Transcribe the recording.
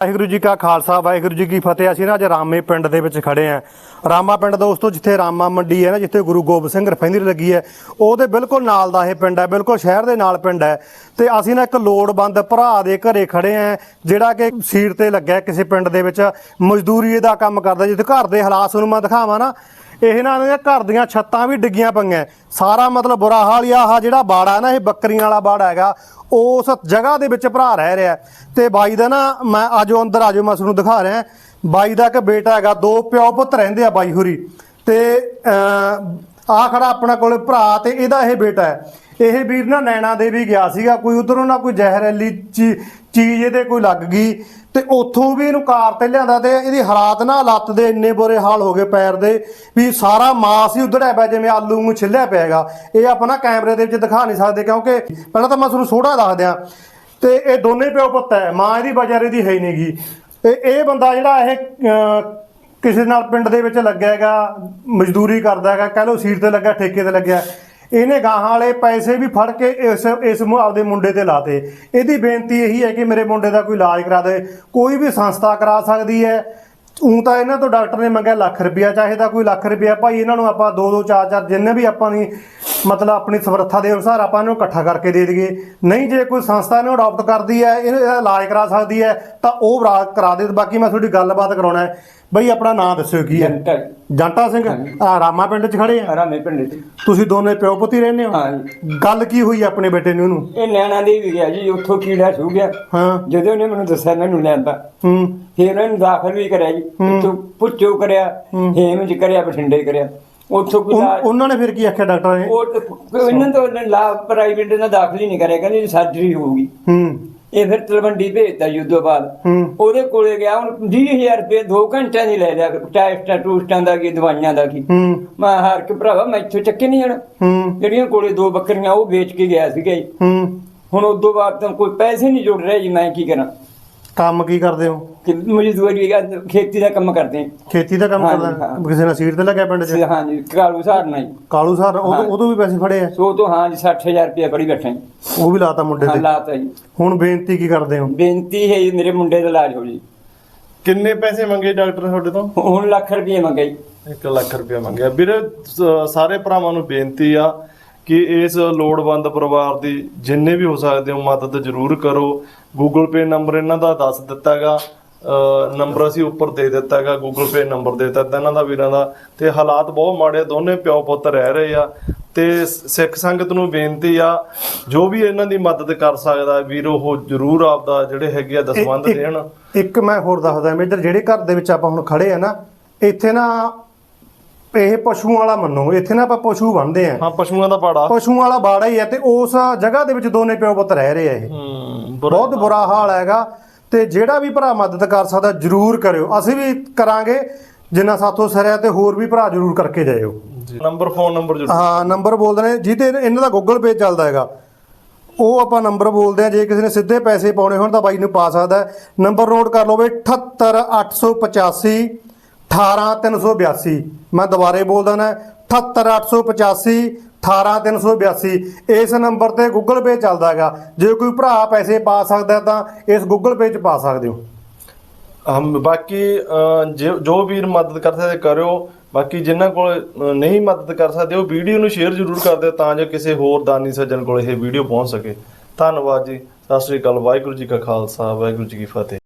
ਵਾਹਿਗੁਰੂ ਜੀ ਕਾ ਖਾਲਸਾ, ਵਾਹਿਗੁਰੂ ਜੀ ਕੀ ਫਤਿਹ। ਅਸੀਂ ਨਾ ਅੱਜ ਰਾਮੇ ਪਿੰਡ ਦੇ ਵਿੱਚ ਖੜੇ ਆਂ। ਰਾਮਾ ਪਿੰਡ ਦੋਸਤੋ, ਜਿੱਥੇ ਰਾਮਾ ਮੰਡੀ ਹੈ ਨਾ, ਜਿੱਥੇ ਗੁਰੂ ਗੋਬਿੰਦ ਸਿੰਘ ਰਿਫਾਈਨਰੀ ਲੱਗੀ ਹੈ, ਉਹਦੇ ਬਿਲਕੁਲ ਨਾਲ ਦਾ ਇਹ ਪਿੰਡ ਹੈ, ਬਿਲਕੁਲ ਸ਼ਹਿਰ ਦੇ ਨਾਲ ਪਿੰਡ ਹੈ। ਤੇ ਅਸੀਂ ਨਾ ਇੱਕ ਲੋੜਵੰਦ ਭਰਾ ਦੇ ਘਰੇ ਖੜੇ ਆਂ, ਜਿਹੜਾ ਕਿ ਸੀਟ ਤੇ ਲੱਗਾ ਕਿਸੇ ਪਿੰਡ ਦੇ ਵਿੱਚ, ਮਜ਼ਦੂਰੀ ਦਾ ਕੰਮ ਕਰਦਾ, ਜਿੱਥੇ ਘਰ ਦੇ ਹਾਲਾਤ ਨੂੰ ਮੈਂ ਦਿਖਾਵਾਂ ਨਾ। ਇਹਨਾਂ ਦੇ ਘਰ ਦੀਆਂ ਛੱਤਾਂ ਵੀ ਡਿੱਗੀਆਂ ਪਈਆਂ। ਸਾਰਾ ਮਤਲਬ ਬੁਰਾ ਹਾਲ ਹੀ ਆਹ ਜਿਹੜਾ ਬਾੜਾ ਹੈ ਨਾ, ਇਹ ਬੱਕਰੀਆਂ ਵਾਲਾ ਬਾੜਾ ਹੈਗਾ, ਉਸ ਜਗ੍ਹਾ ਦੇ ਵਿੱਚ ਭਰਾ ਰਹਿ ਰਿਹਾ। ਤੇ ਬਾਈ ਦਾ ਨਾ, ਮੈਂ ਆਜੋ ਅੰਦਰ ਆਜੋ ਮੈਂ ਤੁਹਾਨੂੰ ਦਿਖਾ ਰਿਹਾ। ਬਾਈ ਦਾ ਇੱਕ ਬੇਟਾ ਹੈਗਾ, ਦੋ ਪਿਓ ਪੁੱਤ ਰਹਿੰਦੇ ਆ ਬਾਈ ਹੋਰੀ। ਤੇ ਆ ਖੜਾ ਆਪਣਾ ਕੋਲੇ ਭਰਾ ਤੇ ਇਹਦਾ ਇਹ ਬੇਟਾ ਹੈ। ਇਹ ਵੀਰ ਨਾ ਨੈਣਾ ਦੇ ਵੀ ਗਿਆ ਸੀਗਾ, ਕੋਈ ਉਧਰੋਂ ਨਾ ਕੋਈ ਜ਼ਹਿਰੀਲੀ ਚੀ- ਚੀਜ਼ ਇਹਦੇ ਕੋਈ ਲੱਗ ਗਈ ਤੇ ਉੱਥੋਂ ਵੀ ਇਹਨੂੰ ਕਾਰ ਤੇ ਲਿਆਂਦਾ ਤੇ ਇਹਦੀ ਹਾਲਾਤ ਨਾ ਲੱਤ ਦੇ ਇੰਨੇ ਬੁਰੇ ਹਾਲ ਹੋ ਗਏ ਪੈਰ ਦੇ ਵੀ ਸਾਰਾ ਮਾਸ ਹੀ ਉਧੜਿਆ ਪਿਆ ਜਿਵੇਂ ਆਲੂ ਨੂੰ ਛਿੱਲਿਆ ਪਿਆਗਾ ਇਹ ਆਪਣਾ ਕੈਮਰੇ ਦੇ ਵਿੱਚ ਦਿਖਾ ਨਹੀਂ ਸਕਦੇ ਕਿਉਂਕਿ ਪਹਿਲਾਂ ਤਾਂ ਮੈਂ ਤੁਹਾਨੂੰ ਸੋੜਾ ਦੱਸ ਦਿਆਂ। ਤੇ ਇਹ ਦੋਨੇ ਪਿਓ ਪੁੱਤ ਹੈ, ਮਾਂ ਇਹਦੀ ਬਜਾਰੇ ਦੀ ਹੈ ਹੀ ਨਹੀਂਗੀ ਤੇ ਇਹ ਬੰਦਾ ਜਿਹੜਾ ਇਹ ਕਿਸੇ ਨਾਲ ਪਿੰਡ ਦੇ ਵਿੱਚ ਲੱਗਿਆ ਹੈਗਾ, ਮਜ਼ਦੂਰੀ ਕਰਦਾ ਹੈਗਾ, ਕਹਿ ਲਓ ਸੀਟ ਤੇ ਲੱਗਾ ਠੇਕੇ ਤੇ ਲੱਗਿਆ। ਇਹਨੇ ਗਾਹਾਂ ਵਾਲੇ ਪੈਸੇ ਵੀ ਫੜ ਕੇ ਇਸ ਇਸ ਆਪਦੇ ਮੁੰਡੇ ਤੇ ਲਾਤੇ। ਇਹਦੀ ਬੇਨਤੀ ਇਹੀ ਹੈ ਕਿ ਮੇਰੇ ਮੁੰਡੇ ਦਾ ਕੋਈ ਇਲਾਜ ਕਰਾ ਦੇ। ਕੋਈ ਵੀ ਸੰਸਥਾ ਕਰਾ ਸਕਦੀ ਹੈ। ਉਂ ਤਾਂ ਇਹਨਾਂ ਤੋਂ ਡਾਕਟਰ ਨੇ ਮੰਗਿਆ ਲੱਖ ਰੁਪਇਆ ਚਾਹੇ ਤਾਂ ਕੋਈ ਲੱਖ ਰੁਪਇਆ ਭਾਈ, ਇਹਨਾਂ ਨੂੰ ਆਪਾਂ 2 2 4 4 ਜਿੰਨੇ ਵੀ ਆਪਾਂ ਦੀ ਮਤਲਬ ਆਪਣੀ ਸਮਰੱਥਾ ਦੇ ਅਨੁਸਾਰ ਆਪਾਂ ਇਹਨੂੰ ਇਕੱਠਾ ਕਰਕੇ ਦੇ ਦਈਏ। ਨਹੀਂ ਜੇ ਕੋਈ ਸੰਸਥਾ ਇਹਨੂੰ ਅਡਾਪਟ ਕਰਦੀ ਹੈ ਇਹਦਾ ਇਲਾਜ ਕਰਾ ਸਕਦੀ ਹੈ ਤਾਂ ਉਹ ਕਰਾ ਦੇ। ਬਾਕੀ ਮੈਂ ਤੁਹਾਡੀ ਗੱਲਬਾਤ ਕਰਾਉਣਾ ਹੈ। ਬਈ ਆਪਣਾ ਨਾਮ ਦੱਸਿਓ ਕੀ ਹੈ। ਜੰਟਾ ਸਿੰਘ ਆ ਰਾਮਾ ਪਿੰਡ 'ਚ ਖੜੇ ਆ? ਆਰਾਮੇ ਪਿੰਡ ਚ। ਤੁਸੀਂ ਦੋਨੇ ਪਿਓ ਪੁੱਤੀ ਰਹਿੰਦੇ ਹੋ? ਹਾਂ। ਗੱਲ ਕੀ ਹੋਈ ਆਪਣੇ ਬੇਟੇ ਨੂੰ ਉਹਨੂੰ ਇਹ ਨੈਣਾ ਦੇ ਵੀ ਗਿਆ ਜੀ ਉੱਥੋਂ ਕੀੜਾ ਛੂ ਗਿਆ। ਹਾਂ। ਜਦੋਂ ਉਹਨੇ ਮੈਨੂੰ ਦੱਸਿਆ ਮੈਨੂੰ ਲੈਂਦਾ ਹੂੰ। ਫਿਰ ਉਹਨੂੰ ਦਾਖਲ ਵੀ ਕਰਿਆ ਜੀ। ਉੱਥੋਂ ਪੁੱਛੋ ਕਰਿਆ। ਹੇਮ ਚ ਕਰਿਆ ਬਠਿੰਡੇ ਕਰਿਆ। ਉੱਥੋਂ ਕੋਈ ਉਨ- ਇਲਾਜ- ਉਹਨਾਂ ਨੇ ਫਿਰ ਕੀ ਆਖਿਆ ਡਾਕਟਰ ਨੇ? ਉਹ ਤਾਂ ਕੋਈ ਇਹਨਾਂ ਤੋਂ ਲਾ ਪ੍ਰਾਈਵੇਟ ਨਾਲ ਦਾਖਲ ਹੀ ਨਹੀਂ ਕਰਿਆ ਕਹਿੰਦੇ ਸਰਜਰੀ ਹੋਊਗੀ। ਹੂੰ। ਇਹ ਫਿਰ ਤਲਵੰਡੀ ਭੇਜਤਾ ਉਦੋਂ ਬਾਅਦ। ਹੂੰ। ਉਹਦੇ ਕੋਲੇ ਗਿਆ ਹੁਣ 20000 ਰੁਪਏ 2 ਘੰਟਿਆਂ ਦੀ ਲੈ ਲਿਆ ਟੈਸਟਾਂ ਟੂਸਟਾਂ ਦਾ ਕੀ ਦਵਾਈਆਂ ਦਾ ਕੀ। ਹੂੰ। ਮੈਂ ਹਾਰ ਕੇ ਭਰਾਵਾ ਮੈਂ ਇੱਥੋਂ ਚੱਕੇ ਨਹੀਂ ਜਾਣਾ। ਹੂੰ। ਜਿਹੜੀਆਂ ਕੋਲੇ ਦੋ ਬੱਕਰੀਆਂ ਉਹ ਵੇਚ ਕੇ ਗਿਆ ਸੀਗਾ ਜੀ। ਹੂੰ। ਹੁਣ ਉਦੋਂ ਬਾਅਦ ਤਾਂ ਕੋਈ ਪੈਸੇ ਨਹੀਂ ਜੁੜ ਰਹੇ ਜੀ ਮੈਂ ਕੀ ਕਰਾਂ? ਕੰਮ ਕੀ ਕਰਦੇ ਹੋ? ਕਿ ਮਜ਼ਦੂਰੀ ਖੇਤੀ ਦਾ ਕੰਮ ਕਰਦੇ ਖੇਤੀ ਦਾ ਕੰਮ ਹਾਂਜੀ, ਕਰਦਾ? ਹਾਂ। ਕਿਸੇ ਨਾਲ ਸੀਟ ਤੇ ਲੱਗਿਆ ਪਿੰਡ 'ਚ? ਹਾਂ ਹਾਂ ਜੀ ਕਾਲੂ ਸਾਰਨਾ ਜੀ ਕਾਲੂ ਸਰ ਹਾਂ। ਉਦੋਂ ਉਦੋਂ ਵੀ ਪੈਸੇ ਫੜੇ ਆ? ਸੋ ਤੋਂ ਹਾਂ ਜੀ 60000 ਰੁਪਏ ਬੜੀ ਬੈਠਾ। ਜੀ ਉਹ ਵੀ ਲਾਤਾ ਮੁੰਡੇ ਤੇ? ਹਾਲਾਤ ਹੈ ਜੀ। ਹੁਣ ਬੇਨਤੀ ਕੀ ਕਰਦੇ ਹੋ? ਬੇਨਤੀ ਹੈ ਜੀ ਮੇਰੇ ਮੁੰਡੇ ਦਾ ਇਲਾਜ ਹੋ ਜੀ। ਕਿੰਨੇ ਪੈਸੇ ਮੰਗੇ ਡਾਕਟਰ ਤੁਹਾਡੇ ਤੋਂ? ਹੁਣ ਲੱਖ ਰੁਪਏ ਮੰਗੇ ਜੀ। 1 ਲੱਖ ਰੁਪਇਆ ਮੰਗਿਆ। ਵੀਰੇ ਸ- ਸਾਰੇ ਭਰਾਵਾਂ ਨੂੰ ਬੇਨਤੀ ਆ ਕਿ ਇਸ ਲੋੜਵੰਦ ਪਰਿਵਾਰ ਦੀ ਜਿੰਨੇ ਵੀ ਹੋ ਸਕਦੇ ਹੋ ਮਦਦ ਜ਼ਰੂਰ ਕਰੋ। ਗੂਗਲ ਪੇ ਨੰਬਰ ਇਹਨਾਂ ਦਾ ਦੱਸ ਦਿੱਤਾਗਾ। ਨੰਬਰ ਅਸੀਂ ਉੱਪਰ ਦੇ ਦਿੱਤਾਗਾ ਗੂਗਲ ਪੇ ਨੰਬਰ ਦੇ ਦਿੱਤਾ ਇਹਨਾਂ ਦਾ ਵੀਰਾਂ ਦਾ। ਤੇ ਹਾਲਾਤ ਬਹੁਤ ਮਾੜੇ ਦੋਨੇ ਪਿਓ ਪੁੱਤ ਰਹਿ ਰਹੇ ਆ। ਤੇ ਸਿੱਖ ਸੰਗਤ ਨੂੰ ਬੇਨਤੀ ਆ ਜੋ ਵੀ ਇਹਨਾਂ ਦੀ ਮਦਦ ਕਰ ਸਕਦਾ ਵੀਰ ਉਹ ਜ਼ਰੂਰ ਆਪਦਾ ਜਿਹੜੇ ਹੈਗੇ ਆ ਦਸਵੰਧ ਇੱਕ- ਦੇਣ। ਇੱਕ ਮੈਂ ਹੋਰ ਦੱਸਦਾ ਮੇਜਰ ਜਿਹੜੇ ਘਰ ਦੇ ਵਿੱਚ ਆਪਾਂ ਹੁਣ ਖੜੇ ਆ ਨਾ ਇੱਥੇ ਨਾ ਇਹ ਪਸ਼ੂਆਂ ਵਾਲਾ ਮੰਨੋ ਇੱਥੇ ਨਾ ਆਪਾਂ ਪਸ਼ੂ ਬੰਨਦੇ ਆ ਹਾਂ ਪਸ਼ੂਆਂ ਦਾ ਪਾੜਾ। ਪਸ਼ੂਆਂ ਵਾਲਾ ਬਾੜਾ ਹੀ ਹੈ ਤੇ ਉਸ ਜਗ੍ਹਾ ਦੇ ਵਿੱਚ ਦੋਨੇ ਪਿਓ ਪੁੱਤ ਰਹਿ ਰਹੇ ਆ ਇਹ। ਬਹੁਤ ਬੁਰਾ ਹਾਲ ਹੈਗਾ ਤੇ ਜਿਹੜਾ ਵੀ ਭਰਾ ਮਦਦ ਕਰ ਸਕਦਾ ਜਰੂਰ ਕਰਿਓ। ਅਸੀਂ ਵੀ ਕਰਾਂਗੇ ਜਿੰਨਾ ਸਾਥੋਂ ਸਰਿਆ ਤੇ ਹੋਰ ਵੀ ਭਰਾ ਜਰੂਰ ਕਰਕੇ ਜਾਇਓ। ਨੰਬਰ ਫੋਨ ਨੰਬਰ ਜ਼ਰੂਰ। ਹਾਂ ਨੰਬਰ ਬੋਲਦੇ ਨੇ। ਜਿਹਦੇ ਇਹਨਾਂ ਦਾ ਗੂਗਲ ਪੇ ਚੱਲਦਾ ਹੈਗਾ ਉਹ ਆਪਾਂ ਨੰਬਰ ਬੋਲਦੇ ਆ ਜੇ ਕਿਸੇ ਨੇ ਸਿੱਧੇ ਪੈਸੇ ਪਾਉਣੇ ਹੋਣ ਤਾਂ ਬਾਈ ਨੂੰ ਪਾ ਸਕਦਾ। ਨੰਬਰ ਨੋਟ ਕਰ ਲਓ ਬਈ 78885 18382 ਮੈਂ ਦੁਬਾਰੇ ਬੋਲਦਾ ਨਾ 78885 18382 ਇਸ ਨੰਬਰ ਤੇ ਗੂਗਲ ਪੇ ਚੱਲਦਾ ਹੈਗਾ। ਜੇ ਕੋਈ ਭਰਾ ਪੈਸੇ ਪਾ ਸਕਦਾ ਤਾਂ ਇਸ ਗੂਗਲ ਪੇ 'ਚ ਪਾ ਸਕਦੇ ਹੋ। ਹਮ ਬਾਕੀ ਜੋ ਵੀਰ ਮਦਦ ਕਰ ਸਕਦੇ ਕਰਿਓ। ਬਾਕੀ ਜਿਨ੍ਹਾਂ ਕੋਲ ਨਹੀਂ ਮਦਦ ਕਰ ਸਕਦੇ, ਉਹ ਵੀਡੀਓ ਨੂੰ ਸ਼ੇਅਰ ਜ਼ਰੂਰ ਕਰ ਦਿਓ ਤਾਂ ਜੋ ਕਿਸੇ ਹੋਰ ਦਾਨੀ ਸੱਜਣ ਕੋਲ ਇਹ ਵੀਡੀਓ ਪਹੁੰਚ ਸਕੇ। ਧੰਨਵਾਦ ਜੀ। ਸਤਿ ਸ੍ਰੀ ਅਕਾਲ। ਵਾਹਿਗੁਰੂ ਜੀ ਕਾ ਖਾਲਸਾ, ਵਾਹਿਗੁਰੂ ਜੀ ਕੀ ਫਤਿਹ।